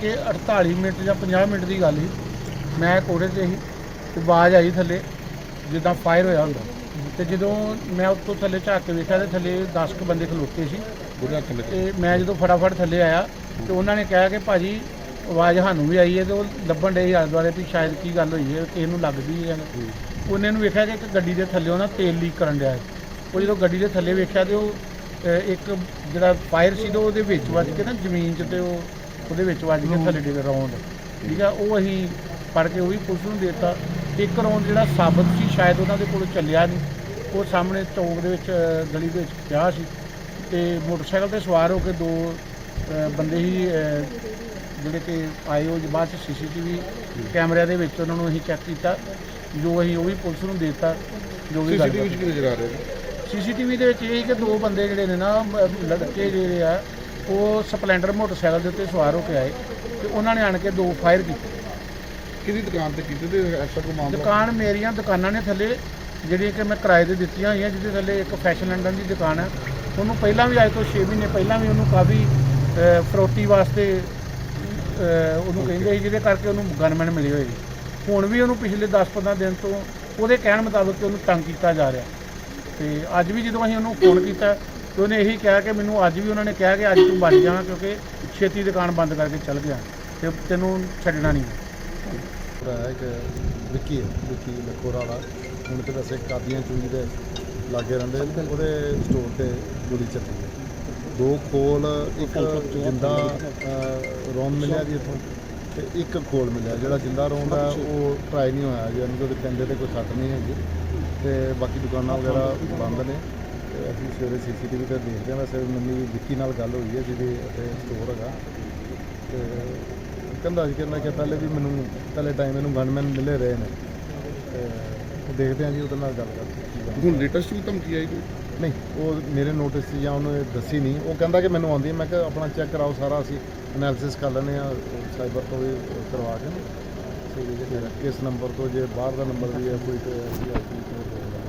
ਕੇ 48 minute ਜਾਂ 50 minute ਦੀ ਗੱਲ ਸੀ। ਮੈਂ ਕੋੜੇ ਤੇ ਸੀ ਤੇ ਆਵਾਜ਼ ਆਈ ਥੱਲੇ ਜਿੱਦਾਂ ਫਾਇਰ ਹੋਇਆ ਹੁੰਦਾ। ਤੇ ਜਦੋਂ ਮੈਂ ਉੱਤੋਂ ਥੱਲੇ ਝਾਕ ਕੇ ਵੇਖਿਆ ਤੇ ਥੱਲੇ 10 ਕੁ ਬੰਦੇ ਖਲੋਤੇ ਸੀ। ਬੁਰੇ ਹੱਥ ਲੱਗੇ ਤੇ ਮੈਂ ਜਦੋਂ ਫਟਾਫਟ ਥੱਲੇ ਆਇਆ ਤੇ ਉਹਨਾਂ ਨੇ ਕਿਹਾ ਕਿ ਭਾਜੀ ਆਵਾਜ਼ ਸਾਨੂੰ ਵੀ ਆਈ ਹੈ ਤੇ ਉਹ ਲੱਭਣ ਡੇ ਆਲੇ ਦੁਆਲੇ ਵੀ ਸ਼ਾਇਦ ਕੀ ਗੱਲ ਹੋਈ ਹੈ ਕਿਸੇ ਨੂੰ ਲੱਗਦੀ ਹੈ। ਉਹਨੇ ਨੂੰ ਵੇਖਿਆ ਕਿ ਇੱਕ ਗੱਡੀ ਦੇ ਥੱਲੇ ਉਹਨਾਂ ਤੇਲ ਲੀਕ ਕਰਨ ਡਿਆ ਉਹ ਜਦੋਂ ਗੱਡੀ ਦੇ ਥੱਲੇ ਵੇਖਿਆ ਤੇ ਉਹ ਇੱਕ ਜਿਹੜਾ ਫਾਇਰ ਸੀ ਤੇ ਉਹਦੇ ਵਿੱਚ ਵੱਜ ਕੇ ਨਾ ਜ਼ਮੀਨ 'ਚ ਤੇ ਉਹ ਉਹਦੇ ਵਿੱਚ ਵੱਜ ਕੇ ਥੱਲੇ ਡਿੱਗ ਰੌਂਡ ਠੀਕ ਆ ਉਹ ਅਸੀਂ ਫੜ ਕੇ ਉਹ ਵੀ ਪੁਲਿਸ ਨੂੰ ਦਿੱਤਾ। ਇੱਕ ਰੌਂਡ ਜਿਹੜਾ ਸਾਬਤ ਸੀ ਸ਼ਾਇਦ ਉਹਨਾਂ ਦੇ ਕੋਲ ਚੱਲਿਆ ਨਹੀਂ ਉਹ ਸਾਹਮਣੇ ਚੌਂਕ ਦੇ ਵਿੱਚ ਗਲੀ ਦੇ ਵਿੱਚ ਪਿਆ ਸੀ। ਤੇ ਮੋਟਰਸਾਈਕਲ ਤੇ ਸਵਾਰ ਹੋ ਕੇ ਦੋ ਬੰਦੇ ਹੀ ਜਿਹੜੇ ਕਿ ਆਏ ਉਹ ਬਾਅਦ ਚ ਸੀਸੀਟੀਵੀ ਕੈਮਰਿਆਂ ਦੇ ਵਿੱਚ ਉਹਨਾਂ ਨੂੰ ਅਸੀਂ ਚੈੱਕ ਕੀਤਾ। ਜੋ ਅਸੀਂ ਉਹ ਵੀ ਪੁਲਿਸ ਨੂੰ ਦਿੱਤਾ ਜੋ ਵੀ ਸੀਸੀਟੀਵੀ 'ਚ ਕੀ ਨਜ਼ਰ ਆ ਰਿਹਾ ਸੀਸੀਟੀਵੀ ਦੇ ਵਿੱਚ ਇਹ ਸੀ ਕਿ ਦੋ ਬੰਦੇ ਜਿਹੜੇ ਨੇ ਨਾ ਲੜਕੇ ਜਿਹੜੇ ਆ ਉਹ ਸਪਲੈਂਡਰ ਮੋਟਰਸਾਈਕਲ ਦੇ ਉੱਤੇ ਸਵਾਰ ਹੋ ਕੇ ਆਏ ਤੇ ਉਹਨਾਂ ਨੇ ਆਣ ਕੇ ਦੋ ਫਾਇਰ ਕੀਤੇ। ਕਿਹਦੀ ਦੁਕਾਨ ਤੇ ਕੀਤੇ ਤੇ ਐਸਾ ਕੋਈ ਮਾਮਲਾ? ਦੁਕਾਨ ਮੇਰੀਆਂ ਦੁਕਾਨਾਂ ਨੇ ਥੱਲੇ ਜਿਹੜੀਆਂ ਕਿ ਮੈਂ ਕਿਰਾਏ ਤੇ ਦਿੱਤੀਆਂ ਹੋਈਆਂ ਜਿਹਦੇ ਥੱਲੇ ਇੱਕ ਫੈਸ਼ਨ ਲੰਡਨ ਦੀ ਦੁਕਾਨ ਹੈ ਉਹਨੂੰ ਪਹਿਲਾਂ ਵੀ ਅੱਜ ਤੋਂ 6 ਮਹੀਨੇ ਪਹਿਲਾਂ ਵੀ ਉਹਨੂੰ ਕਾਫੀ ਫਰੋਤੀ ਵਾਸਤੇ ਉਹਨੂੰ ਕਹਿੰਦੇ ਸੀ ਜਿਹਦੇ ਕਰਕੇ ਉਹਨੂੰ ਗਨਮੈਨ ਮਿਲੇ ਹੋਏ। ਸੀ ਹੁਣ ਵੀ ਉਹਨੂੰ ਪਿਛਲੇ 10-15 ਦਿਨ ਤੋਂ ਉਹਦੇ ਕਹਿਣ ਮੁਤਾਬਕ ਉਹਨੂੰ ਤੰਗ ਕੀਤਾ ਜਾ ਰਿਹਾ। ਤੇ ਅੱਜ ਵੀ ਜਦੋਂ ਅਸੀਂ ਉਹਨੂੰ ਫੋਨ ਕੀਤਾ ਤੇ ਉਹਨੇ ਇਹੀ ਕਿਹਾ ਕਿ ਮੈਨੂੰ ਅੱਜ ਵੀ ਉਹਨਾਂ ਨੇ ਕਿਹਾ ਕਿ ਅੱਜ ਤੂੰ ਬਚ ਜਾਣਾ ਕਿਉਂਕਿ ਛੇਤੀ ਦੁਕਾਨ ਬੰਦ ਕਰਕੇ ਚੱਲ ਗਿਆ ਤੇ ਤੈਨੂੰ ਛੱਡਣਾ ਨਹੀਂ ਭਰਾ ਹੈ ਕਿ ਵਿੱਕੀ ਹੈ, ਵਿੱਕੀ ਲਖੋਰਾ ਵਾਲਾ। ਹੁਣ ਤੇ ਵੈਸੇ ਕਾਦੀਆਂ ਚੂਈ ਦੇ ਲਾਗੇ ਰਹਿੰਦੇ ਨੇ, ਉਹਦੇ ਸਟੋਰ ਤੇ ਗੋਲੀ ਚੱਲੀ ਦੋ ਖੋਲ, ਇੱਕ ਜਿੰਦਾ ਰੋਮ ਮਿਲਿਆ ਜੀ ਇੱਥੋਂ ਤੇ ਇੱਕ ਖੋਲ ਮਿਲਿਆ। ਜਿਹੜਾ ਜਿੰਦਾ ਰੋਮ ਆ ਉਹ ਟਰਾਈ ਨਹੀਂ ਹੋਇਆ ਜੀ। ਉਹਦੇ ਪਿੰਡੇ ਤੇ ਕੋਈ ਸੱਟ ਨਹੀਂ ਹੈਗੀ। ਤੇ ਬਾਕੀ ਦੁਕਾਨਾਂ ਵਗੈਰਾ ਬੰਦ ਨੇ। ਤੇ ਅਸੀਂ ਸਵੇਰੇ ਸੀਸੀਟੀਵੀ ਤੇ ਦੇਖਦੇ ਹਾਂ ਵੈਸੇ ਮੰਮੀ ਵਿੱਕੀ ਨਾਲ ਗੱਲ ਹੋਈ ਹੈ ਜਿਹਦੇ ਅਤੇ ਸਟੋਰ ਹੈਗਾ। ਤੇ ਕਹਿੰਦਾ ਸੀ ਕਿ ਮੈਂ ਕਿ ਪਹਿਲੇ ਵੀ ਮੈਨੂੰ ਪਹਿਲੇ ਟਾਈਮ ਇਹਨੂੰ ਗਨਮੈਨ ਮਿਲੇ ਰਹੇ ਨੇ। ਤੇ ਉਹ ਦੇਖਦੇ ਹਾਂ ਜੀ ਉਹਦੇ ਨਾਲ ਗੱਲ ਕਰਦੇ ਹੁਣ ਲੇਟੈਸਟ ਵੀ ਧਮਕੀ ਆਈ ਕੋਈ? ਨਹੀਂ ਉਹ ਮੇਰੇ ਨੋਟਿਸ 'ਚ ਜਾਂ ਉਹਨੂੰ ਇਹ ਦੱਸੀ ਨਹੀਂ। ਉਹ ਕਹਿੰਦਾ ਕਿ ਮੈਨੂੰ ਆਉਂਦੀ ਹੈ ਮੈਂ ਕਿਹਾ ਆਪਣਾ ਚੈੱਕ ਕਰਾਓ ਸਾਰਾ ਅਸੀਂ ਐਨਾਲਿਸਿਸ ਕਰ ਲੈਂਦੇ ਆ ਸਾਈਬਰ ਤੋਂ ਵੀ ਕਰਵਾ ਕੇ। ਜੇ। ਕਿਸ ਨੰਬਰ ਤੋਂ ਜੇ ਬਾਹਰ ਦਾ ਨੰਬਰ ਵੀ ਹੈ ਕੋਈ ਤੇ ਅਸੀਂ ਆਪਣੀ ਤੋਂ